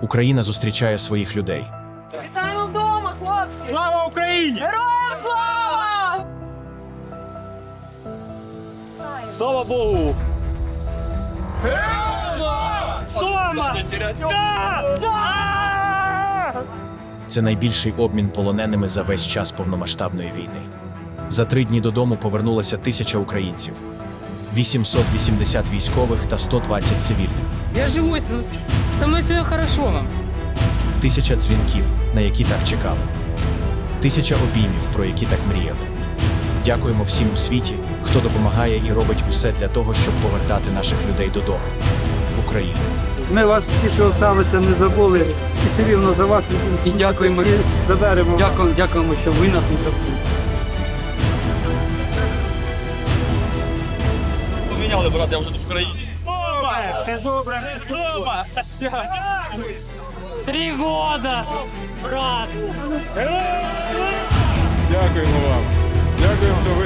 Україна зустрічає своїх людей. Вітаємо вдома, хлопці! Слава Україні! Героям слава! Слава Богу! Стома! Да! Да! Це найбільший обмін полоненими за весь час повномасштабної війни. За три дні додому повернулося тисяча українців, 880 військових та 120 цивільних, Я живой, со со мной все хорошо вам. тисяча дзвінків, на які так чекали, тисяча обіймів, про які так мріяли. Дякуємо всім у світі, хто допомагає і робить усе для того, щоб повертати наших людей додому в Україну. Ми вас ті, що залишилися, не забули. І все рівно за вас І дякуємо. і заберемо. Дякуємо, дякуємо, що ви нас не забули. Поміняли, брат, я вже тут в країні. Стома! Все добре, Дома! Три года, брат! Дякуємо вам. Дякуємо, що витягнули.